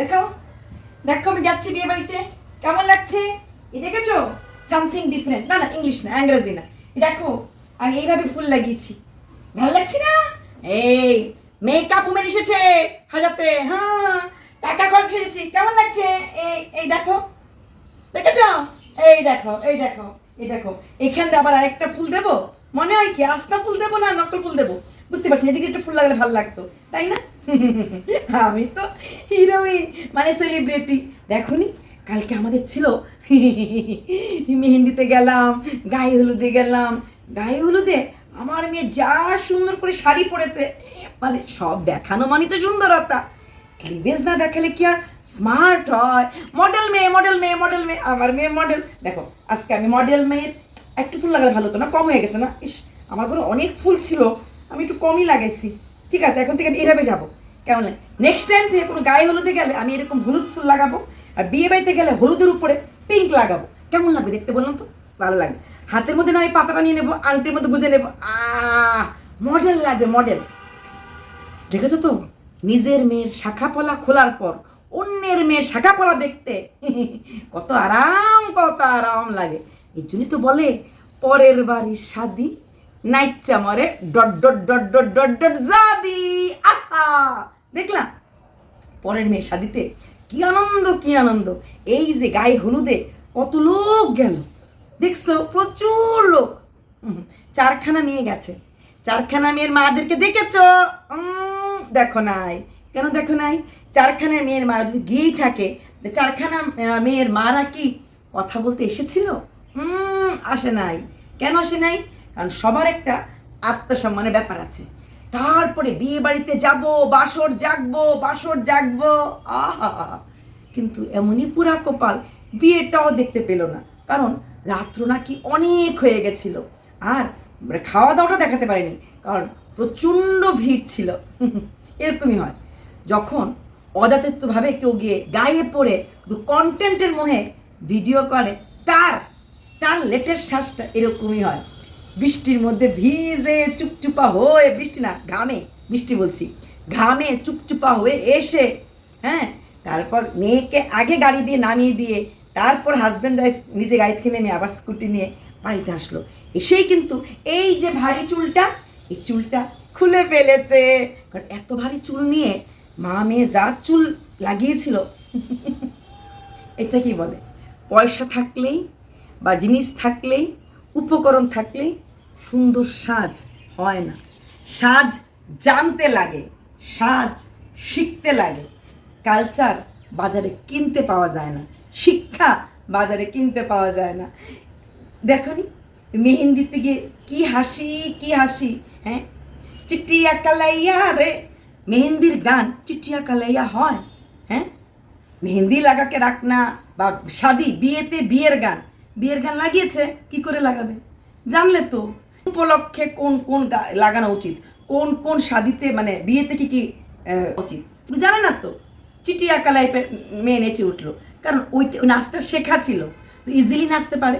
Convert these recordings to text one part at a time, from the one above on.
দেখো দেখো আমি যাচ্ছি বিয়ে বাড়িতে। কেমন লাগছে? এই দেখেছ? সামথিং ডিফারেন্ট না না ইংলিশ না, ইংরেজি না। দেখো, আমি এইভাবে ফুল লাগিয়েছি। ভালো লাগছে না? এই মেকআপ উমেন এসেছে হাজাতে। হ্যাঁ টাকা কল খেয়েছি। কেমন লাগছে? এই এই দেখো। দেখেছ? এই দেখো এই দেখো এই দেখো। এখান দিয়ে আবার আরেকটা ফুল দেবো? মনে হয় কি, আস্তা ফুল দেবো না নকল ফুল দেবো? বুঝতে পারছি এদিকে একটা ফুল লাগলে ভালো লাগতো। তাই না? আমি তো হিরোইন মানে সেলিব্রিটি দেখনি, কালকে আমাদের ছিল, মেহেন্দিতে গেলাম, গায়ে হলুদে গেলাম। গায়ে হলুদে আমার মেয়ে যা সুন্দর করে শাড়ি পরেছে মানে সব দেখানো মানে তো সুন্দরতা। ক্লিভেজ না দেখালে কি আর স্মার্ট হয়? মডেল মেয়ে মডেল মেয়ে মডেল মেয়ে, আমার মেয়ে মডেল দেখো, আজকে আমি মডেল মেয়ের একটু ফুল লাগালে ভালো হতো না? কম হয়ে গেছে না? ইস, আমার ঘরে অনেক ফুল ছিল, আমি একটু কমই লাগাইছি। ঠিক আছে, এখন থেকে এইভাবে যাব। কেমন নেক্সট টাইম থেকে কোনো গায়ে হলুদে গেলে আমি এরকম হলুদ ফুল লাগাবো, আর বিয়ে বাড়িতে গেলে হলুদের উপরে পিঙ্ক লাগাবো। কেমন লাগবে দেখতে বললাম তো? ভালো লাগবে। হাতের মধ্যে না আমি পাতাটা নিয়ে নেব, আংটির মধ্যে গুজে নেব। আহ মডেল লাগবে মডেল দেখেছ তো? নিজের মেয়ের শাখা পলা খোলার পর অন্যের মেয়ের শাখা পলা দেখতে কত আরাম কত আরাম লাগে। এই জন্যই তো বলে, পরের বাড়ির শাদি নাইচা মরে dot dot dot dot dot dot জাদি আহা দেখলাম। পরের মেয়ের শাদিতে। কি আনন্দ কি আনন্দ। এই যে গায়ে হলুদে কত লোক গেল। দেখছ? প্রচুর লোক। চারখানা মেয়ে গেছে। চারখানা মেয়ের মাদেরকে দেখেছ? দেখো নাই। কেন দেখো নাই? চারখানা মেয়ের মারা যদি গিয়েই থাকে চারখানা মেয়ের মারা কি কথা বলতে এসেছিল? আসে নাই। কেন আসে নাই? কারণ সবার একটা আত্মসম্মানের ব্যাপার আছে। তারপরে বিয়ে বাড়িতে যাব, বাসর জাগবো বাসর জাগবো, আহা! কিন্তু এমনই পুরা কপাল বিয়েটাও দেখতে পেল না। কারণ রাত্র নাকি অনেক হয়ে গেছিল। আর খাওয়া দাওয়াটা দেখাতে পারেনি, কারণ প্রচণ্ড ভিড় ছিল। এরকমই হয়। যখন অযাচিতভাবে কেউ গিয়ে গায়ে পড়ে কন্টেন্টের মোহে ভিডিও করে তার তার লেটেস্ট শ্বাসটা এরকমই হয়। বৃষ্টির মধ্যে ভিজে চুপচুপা হয়ে, বৃষ্টি না, ঘামে, বৃষ্টি বলছি, ঘামে চুপচুপা হয়ে এসে হ্যাঁ তারপর মেয়েকে আগে গাড়ি দিয়ে নামিয়ে দিয়ে, তারপর হাজব্যান্ড ওয়াইফ নিজে গাড়ি থেকে নেমে আবার স্কুটি নিয়ে বাড়িতে আসলো। এসেই কিন্তু এই যে ভারী চুলটা, এই চুলটা খুলে ফেলেছে। কারণ এত ভারী চুল নিয়ে মা মেয়ে যা চুল লাগিয়েছিল, এটা কি বলে? পয়সা থাকলেই বা জিনিস থাকলেই উপকরণ থাকলে সুন্দর সাজ হয় না। সাজ জানতে লাগে, সাজ শিখতে লাগে। কালচার বাজারে কিনতে পাওয়া যায় না, শিক্ষা বাজারে কিনতে পাওয়া যায় না। দেখনি মেহেন্দিতে গিয়ে কি হাসি কি হাসি হ্যাঁ? চিটিয়া কালাইয়া রে, মেহেন্দির গান চিটিয়া কালাইয়া হয় হ্যাঁ? মেহেন্দি লাগাকে রাখ না, বা শাদি, বিয়েতে বিয়ের গান বিয়ের গান লাগিয়েছে? কি করে লাগাবে? জানলে তো। উপলক্ষে কোন কোন লাগানো উচিত? কোন কোন শাদিতে মানে বিয়েতে কি কি উচিত? জানে না তো? চিটিয়া কালাইপের মেয়ে নেচে উঠল। কারণ ওই নাচটা শেখা ছিল। তো ইজিলি নাচতে পারে।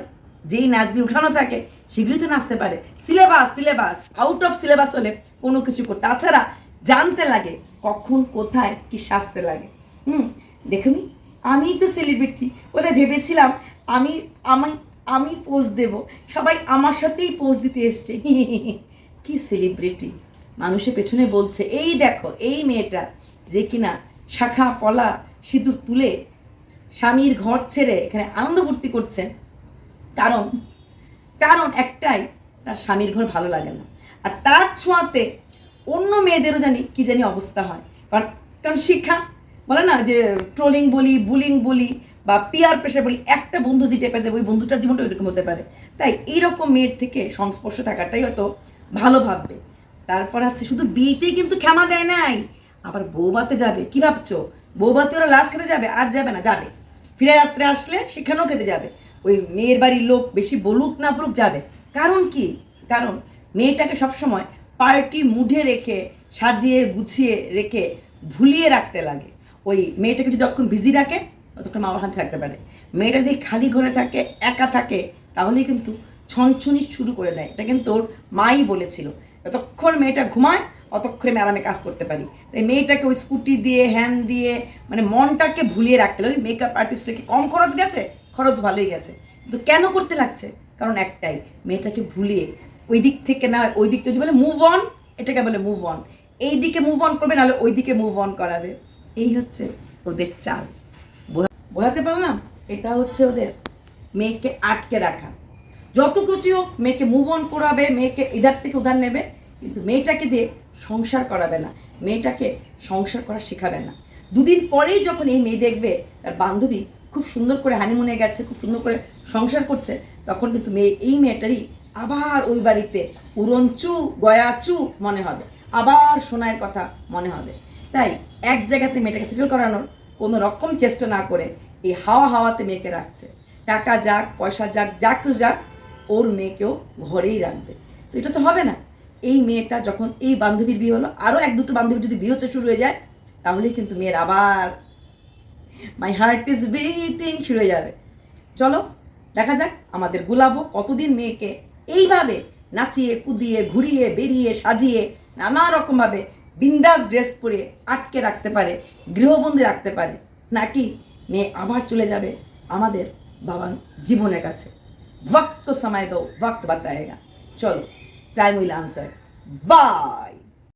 যেই নাচগুলি উঠানো থাকে, সেগুলি তো নাচতে পারে। Syllabus syllabus out of syllabus হলে কোনো কিছু করতে তাছাড়া জানতে লাগে কখন, কোথায় কি সাজতে লাগে। হুম, দেখুনি, আমি তো সেলিব্রিটি ওদের ভেবেছিলাম আমি আমি আমি পোজ দেব। সবাই আমার সাথেই পোজ দিতে এসছে। কি সেলিব্রিটি মানুষের পেছনে বলছে, এই দেখো, এই মেয়েটা যে কিনা শাখা, পলা, সিঁদুর তুলে স্বামীর ঘর ছেড়ে এখানে আনন্দ ফুর্তি করছেন কারণ কারণ একটাই, তার স্বামীর ঘর ভালো লাগে না। আর তার ছোঁয়াতে অন্য মেয়েদেরও জানি কি জানি অবস্থা হয়। কারণ কারণ শিক্ষা, বলে না যে ট্রোলিং বলি বুলিং বলি বা পিয়ার প্রেশার বলি, একটা বন্ধু পেয়ে যাবে, ওই বন্ধুটার জীবনটা ওইরকম হতে পারে। তাই এইরকম মেয়ের থেকে সংস্পর্শ থাকাটাই হয়তো ভালো ভাববে। তারপর আছে, শুধু বিয়েতেই কিন্তু ক্ষমা দেয় নাই, আবার বৌবাতে যাবে, কি ভাবছ? বৌবাতে ওরা লাশ খেতে যাবে, আর যাবে না, যাবে। ফিরে যাত্রা আসলে সেখানেও খেতে যাবে। ওই মেয়ের বাড়ির লোক বেশি বলুক না বলুক যাবে। কারণ কি? কারণ মেয়েটাকে সবসময় পার্টি মুডে রেখে, সাজিয়ে গুছিয়ে রেখে, ভুলিয়ে রাখতে লাগে। ওই মেয়েটাকে যদি যতক্ষণ বিজি রাখে ততক্ষণ মা বাবার থাকতে পারে। মেয়েটা যদি খালি ঘরে থাকে, একা থাকে, তাহলেই কিন্তু ছনছনি শুরু করে দেয়। এটা কিন্তু ওর মাই বলেছিল। যতক্ষণ মেয়েটা ঘুমায় অতক্ষণে আমি আরামে কাজ করতে পারি। তাই মেয়েটাকে ওই স্কুটি দিয়ে, হ্যান দিয়ে মানে মনটাকে ভুলিয়ে রাখতে ওই মেকআপ আর্টিস্টকে কম খরচ গেছে? খরচ ভালোই গেছে। কিন্তু কেন করতে লাগছে? কারণ একটাই, মেয়েটাকে ভুলিয়ে ওই দিক থেকে না ওই দিক থেকে বলে মুভ অন এটাকে বলে মুভ অন এই দিকে মুভ অন করবে, নাহলে ওই দিকে মুভ অন করাবে। এই হচ্ছে ওদের চাল। বোঝাতে পারলাম? এটা হচ্ছে ওদের মেয়েকে আটকে রাখা। যত কিছু হোক, মেয়েকে মুভ অন করাবে, মেয়েকে এধার থেকে উধার নেবে, কিন্তু মেয়েটাকে দিয়ে সংসার করাবে না। মেয়েটাকে সংসার করা শেখাবে না। দুদিন পরেই যখন এই মেয়ে দেখবে, তার বান্ধবী খুব সুন্দর করে হানিমুনে গেছে, খুব সুন্দর করে সংসার করছে, তখন কিন্তু মেয়ে, এই মেয়েটারই আবার ওই বাড়িতে উড়নচু, গয়াচু মনে হবে। আবার সোনার কথা মনে হবে। তাই এক জায়গাতে মেয়েটাকে সেটেল করানোর কোনো রকম চেষ্টা না করে এই হাওয়া হাওয়াতে মেয়েকে রাখছে। টাকা যাক, পয়সা যাক, যা কেউ যাক, ওর মেয়েকেও ঘরেই রাখবে। তো এটা তো হবে না। এই মেয়েটা যখন এই বান্ধবীর বিয়ে হলো আরও এক দুটো বান্ধবীর যদি বিয়ে হতে শুরু হয়ে যায়, তাহলেই কিন্তু মেয়ের আবার মাই হার্ট ইজ বিটিং শুরু হয়ে যাবে। চলো, দেখা যাক আমাদের গুলাবো কতদিন মেয়েকে এইভাবে নাচিয়ে, কুদিয়ে, ঘুরিয়ে, বেরিয়ে, সাজিয়ে নানা রকমভাবে বিন্দাস ড্রেস পরে আটকে রাখতে পারে গৃহবন্দী রাখতে পারে নাকি মেয়ে আবার চলে যাবে আমাদের বাবার জীবনের কাছে वक्त तो समय दो वक्त बताएगा चलो टाइम विल आंसर बाय